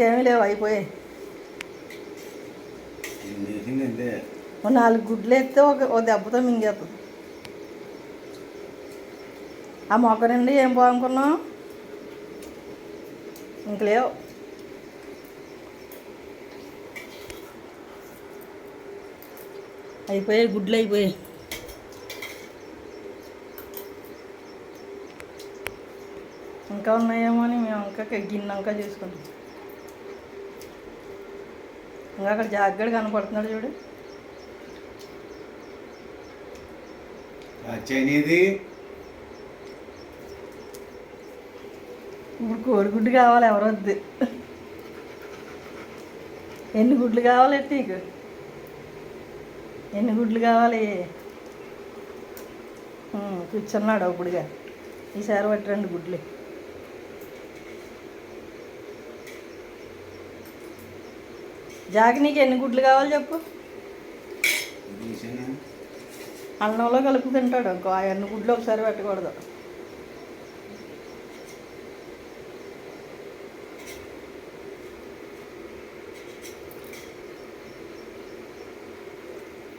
ఇంకేమీ లేవు అయిపోయాయి నాలుగు గుడ్లు ఎత్తే ఒక ఓ దెబ్బతో మింగేస్తుంది. ఆ మొక్క నుండి ఏం బాగునుకున్నాం ఇంక లేవు. అయిపోయాయి గుడ్లు అయిపోయాయి ఇంకా ఉన్నాయేమో అని మేము ఇంకా గిన్నె ఇంకా చేసుకుంటాం ఇంకా అక్కడ జాగ్రత్త కనపడుతున్నాడు చూడు. ఇప్పుడు కోడిగుడ్డు కావాలి ఎవరు వద్దు. ఎన్ని గుడ్లు కావాలి నీకు? ఎన్ని గుడ్లు కావాలి? కూర్చున్నాడు అప్పుడుగా. ఈసారి పట్టి రెండు గుడ్లు. జాకి నీకు ఎన్ని గుడ్లు కావాలి చెప్పు. అన్నంలో కలుపు తింటాడు. ఎన్ని గుడ్లు ఒకసారి పెట్టకూడదు.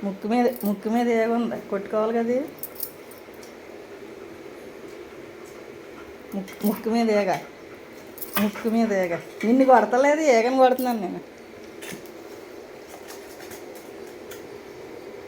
ముక్కు మీద ముక్కు మీద ఏగుంది కొట్టుకోవాలి కదా? ముక్కు ముక్కు మీద ఏగ. ముక్కు మీద ఏగ. నిన్ను కొడతలేదు ఏగని కొడుతున్నాను నేను.